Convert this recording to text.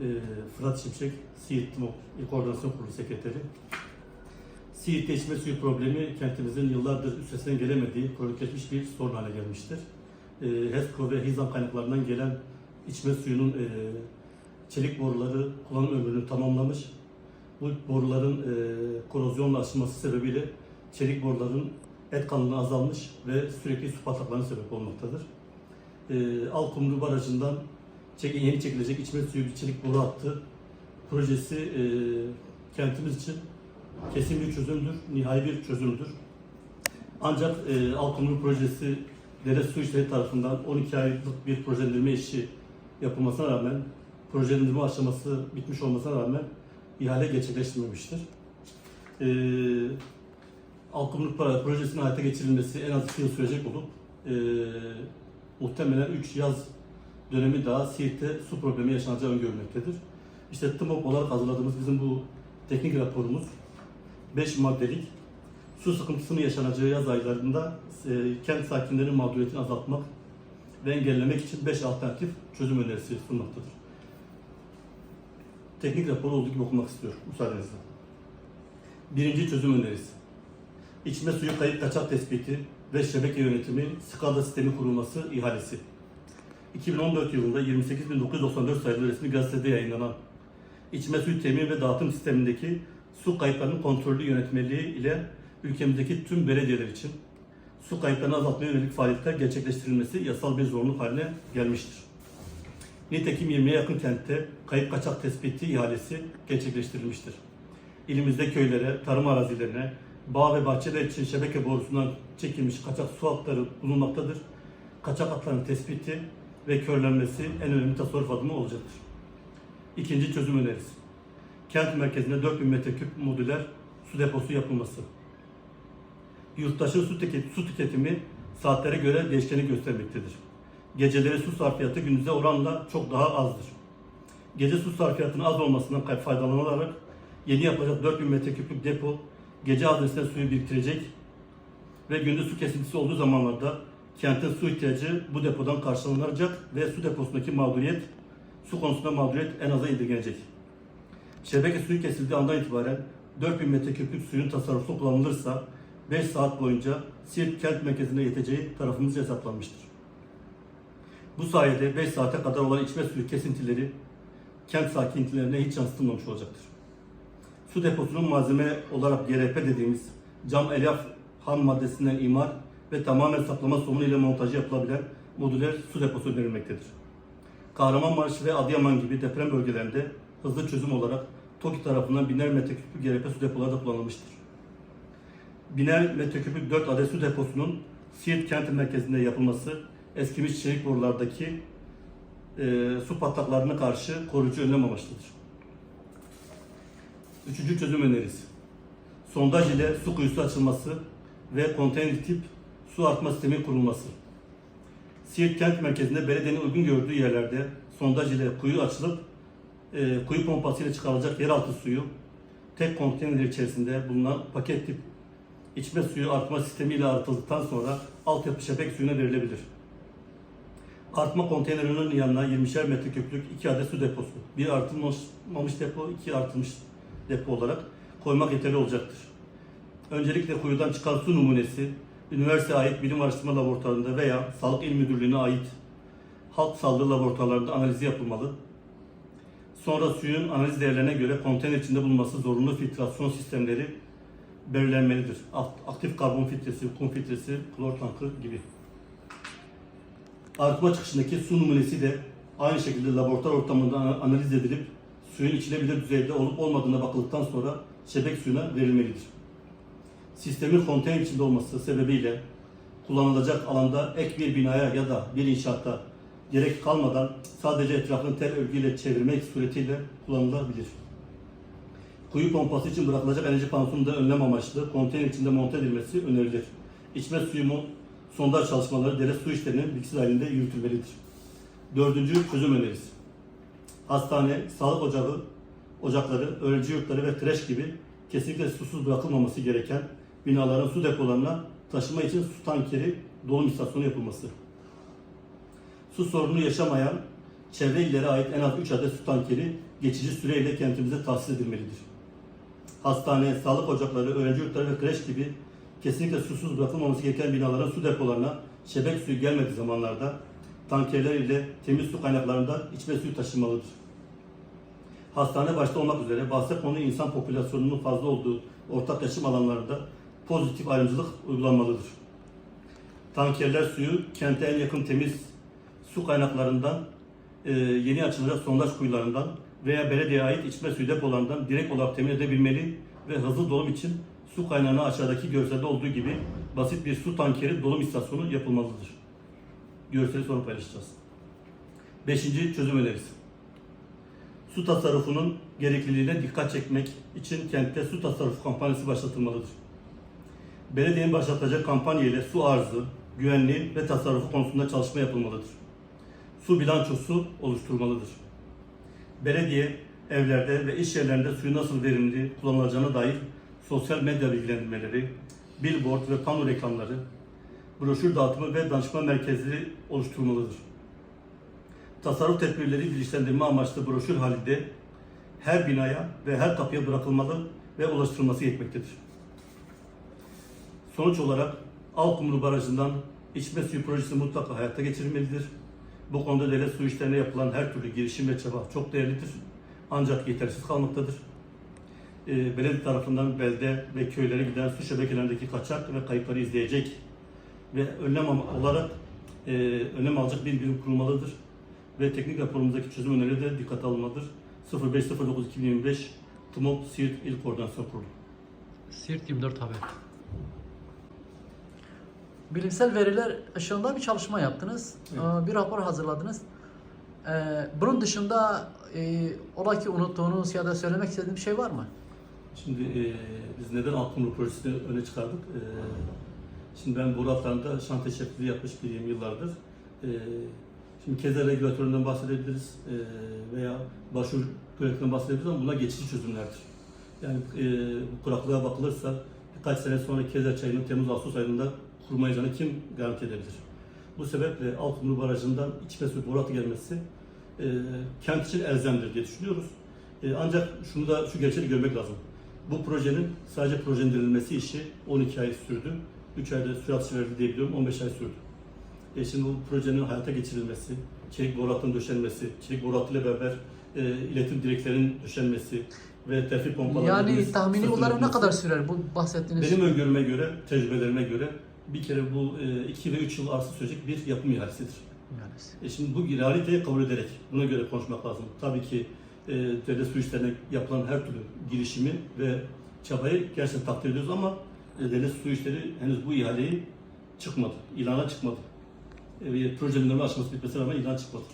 Ee, Fırat Şimşek, Siirt Koordinasyon Kurulu Sekreteri. Siirt'te içme suyu problemi kentimizin yıllardır üstesinden gelemediği kronik geçmiş bir sorun haline gelmiştir. Ee, HESCO ve HİZAM kaynaklarından gelen içme suyunun e, çelik boruları kullanım ömrünü tamamlamış. Bu boruların e, korozyonla aşınması sebebiyle çelik boruların et kalınlığı azalmış ve sürekli su patlaklarına sebep olmaktadır. E, Alkumru Barajı'ndan çek- yeni çekilecek içme suyu bir çelik boru hattı projesi e, kentimiz için kesin bir çözümdür, nihai bir çözümdür. Ancak e, Alkumru projesi Devlet Su İşleri tarafından 12 aylık bir projelendirme işi yapılmasına rağmen projelendirme aşaması bitmiş olmasına rağmen ihale gerçekleştirmemiştir. E, Alkumru Pro- projesinin hayata geçirilmesi en az 2 yıl sürecek olup e, muhtemelen 3 yaz dönemi daha Siirt'te su problemi yaşanacağı öngörülmektedir. İşte TMOP olarak hazırladığımız bizim bu teknik raporumuz 5 maddelik su sıkıntısının yaşanacağı yaz aylarında e, kent sakinlerinin mağduriyetini azaltmak ve engellemek için 5 alternatif çözüm önerisi sunmaktadır. Teknik raporu olduğu gibi okumak istiyorum müsaadenizle. Birinci çözüm önerisi. İçme suyu kayıp kaçak tespiti ve şebeke yönetimi skala sistemi kurulması ihalesi. 2014 yılında 28.994 sayılı resmi gazetede yayınlanan içme suyu temin ve dağıtım sistemindeki su kayıplarının kontrollü yönetmeliği ile ülkemizdeki tüm belediyeler için su kayıplarını azaltmaya yönelik faaliyetler gerçekleştirilmesi yasal bir zorunluluk haline gelmiştir. Nitekim 20'ye yakın kentte kayıp kaçak tespiti ihalesi gerçekleştirilmiştir. İlimizde köylere, tarım arazilerine, bağ ve bahçeler için şebeke borusundan çekilmiş kaçak su hatları bulunmaktadır. Kaçak hatların tespiti ve körlenmesi en önemli tasarruf adımı olacaktır. İkinci çözüm önerisi. Kent merkezinde 4000 metreküp modüler su deposu yapılması. Yurttaşın su, tüket- su tüketimi saatlere göre değişkeni göstermektedir. Geceleri su sarfiyatı gündüze oranla çok daha azdır. Gece su sarfiyatının az olmasından faydalanılarak yeni yapılacak 4000 metreküplük depo gece adresine suyu biriktirecek ve gündüz su kesintisi olduğu zamanlarda kentin su ihtiyacı bu depodan karşılanacak ve su deposundaki mağduriyet, su konusunda mağduriyet en aza indirgenecek. Şebeke suyu kesildiği andan itibaren 4000 metreküplük suyun tasarruflu kullanılırsa 5 saat boyunca Siirt kent merkezine yeteceği tarafımızca hesaplanmıştır. Bu sayede 5 saate kadar olan içme suyu kesintileri kent sakinlerine hiç yansıtılmamış olacaktır. Su deposunun malzeme olarak GRP dediğimiz cam elyaf ham maddesinden imar ve tamamen saplama somunu ile montajı yapılabilen modüler su deposu önerilmektedir. Kahramanmaraş ve Adıyaman gibi deprem bölgelerinde hızlı çözüm olarak TOKİ tarafından biner metreküplük GRP su depoları da kullanılmıştır. Biner metreküplük 4 adet su deposunun Siirt kent merkezinde yapılması eskimiş çelik borulardaki e, su patlaklarına karşı koruyucu önlem amaçlıdır. Üçüncü çözüm önerisi. Sondaj ile su kuyusu açılması ve konteyner tip su artma sistemi kurulması. Siirt kent merkezinde belediyenin uygun gördüğü yerlerde sondaj ile kuyu açılıp e, kuyu pompası ile çıkarılacak yeraltı suyu tek konteyner içerisinde bulunan paket tip içme suyu artma sistemi ile arıtıldıktan sonra altyapı şebek suyuna verilebilir. Artma konteynerinin yanına 20'şer metreküplük 2 adet su deposu, bir artılmamış depo, iki artılmış depo olarak koymak yeterli olacaktır. Öncelikle kuyudan çıkan su numunesi, üniversiteye ait bilim araştırma laboratuvarında veya Sağlık İl Müdürlüğü'ne ait halk sağlığı laboratuvarlarında analizi yapılmalı. Sonra suyun analiz değerlerine göre konteyner içinde bulunması zorunlu filtrasyon sistemleri belirlenmelidir. Akt- Aktif karbon filtresi, kum filtresi, klor tankı gibi. Arıtma çıkışındaki su numunesi de aynı şekilde laboratuvar ortamında ana- analiz edilip suyun içilebilir düzeyde olup olmadığına bakıldıktan sonra şebek suyuna verilmelidir. Sistemin konteyner içinde olması sebebiyle kullanılacak alanda ek bir binaya ya da bir inşaatta gerek kalmadan sadece etrafını tel örgüyle çevirmek suretiyle kullanılabilir. Kuyu pompası için bırakılacak enerji panosunun da önlem amaçlı konteyner içinde monte edilmesi önerilir. İçme suyu sondaj çalışmaları devlet su işlerinin bilgisi dahilinde yürütülmelidir. Dördüncü çözüm önerisi. Hastane, sağlık ocağı, ocakları, öğrenci yurtları ve kreş gibi kesinlikle susuz bırakılmaması gereken binaların su depolarına taşıma için su tankeri dolum istasyonu yapılması. Su sorunu yaşamayan çevre illere ait en az 3 adet su tankeri geçici süreyle kentimize tahsis edilmelidir. Hastane, sağlık ocakları, öğrenci yurtları ve kreş gibi kesinlikle susuz bırakılmaması gereken binaların su depolarına şebek suyu gelmediği zamanlarda tankerler ile temiz su kaynaklarından içme suyu taşınmalıdır. Hastane başta olmak üzere bahse konu insan popülasyonunun fazla olduğu ortak yaşam alanlarında pozitif ayrımcılık uygulanmalıdır. Tankerler suyu kente en yakın temiz su kaynaklarından, e, yeni açılacak sondaj kuyularından veya belediyeye ait içme suyu depolarından direkt olarak temin edebilmeli ve hızlı dolum için su kaynağına aşağıdaki görselde olduğu gibi basit bir su tankeri dolum istasyonu yapılmalıdır. Görseli sonra paylaşacağız. Beşinci çözüm önerisi. Su tasarrufunun gerekliliğine dikkat çekmek için kentte su tasarrufu kampanyası başlatılmalıdır. Belediyenin başlatacak kampanya ile su arzı, güvenliği ve tasarrufu konusunda çalışma yapılmalıdır. Su bilançosu oluşturulmalıdır. Belediye evlerde ve iş yerlerinde suyu nasıl verimli kullanılacağına dair sosyal medya bilgilendirmeleri, billboard ve pano reklamları, broşür dağıtımı ve danışma merkezleri oluşturulmalıdır. Tasarruf tedbirleri bilinçlendirme amaçlı broşür halinde her binaya ve her kapıya bırakılmalı ve ulaştırılması gerekmektedir. Sonuç olarak Alkumru Barajı'ndan içme suyu projesi mutlaka hayata geçirilmelidir. Bu konuda devlet su işlerine yapılan her türlü girişim ve çaba çok değerlidir. Ancak yetersiz kalmaktadır. Ee, belediye tarafından belde ve köylere giden su şebekelerindeki kaçak ve kayıpları izleyecek ve önlem olarak e, önlem alacak bir birim kurulmalıdır. Ve teknik raporumuzdaki çözüm önerileri de dikkate alınmalıdır. 0509-2025 TMOP Siirt İl Koordinasyon Kurulu. Siirt 24 Haber. Bilimsel veriler ışığında bir çalışma yaptınız. Evet. Ee, Bir rapor hazırladınız. Ee, Bunun dışında e, ola ki unuttuğunuz ya da söylemek istediğiniz bir şey var mı? Şimdi e, biz neden Alkumru projesini öne çıkardık? E, şimdi ben boru hatlarında şantiye şefliği yapmış biriyim yıllardır. E, şimdi Keza regülatöründen bahsedebiliriz e, veya başvuru regülatöründen bahsedebiliriz ama bunlar geçici çözümlerdir. Yani e, bu kuraklığa bakılırsa birkaç sene sonra Keza çayının Temmuz-Ağustos ayında kurumayacağını kim garanti edebilir? Bu sebeple Alkumru Barajı'ndan içme suyu boru hattı gelmesi e, kent için elzemdir diye düşünüyoruz. E, ancak şunu da şu gerçeği görmek lazım. Bu projenin sadece projelendirilmesi işi 12 ay sürdü. 3 ayda sürat verildi diye biliyorum, 15 ay sürdü. E şimdi bu projenin hayata geçirilmesi, çelik boru hattının döşenmesi, çelik boru hattıyla beraber e, iletim direklerinin döşenmesi ve terfi pompalarının Yani tahmini olarak ne kadar sürer bu bahsettiğiniz? benim öngörüme göre, tecrübelerime göre bir kere bu 2 ve 3 yıl arası sürecek bir yapım ihalesidir. E şimdi bu realiteyi kabul ederek buna göre konuşmak lazım. Tabii ki e, devlet su işlerine yapılan her türlü girişimi ve çabayı gerçekten takdir ediyoruz ama e, devlet su işleri henüz bu ihaleyi çıkmadı, ilana çıkmadı. E, projenin önüme aşması bitmesine rağmen ilan çıkmadı.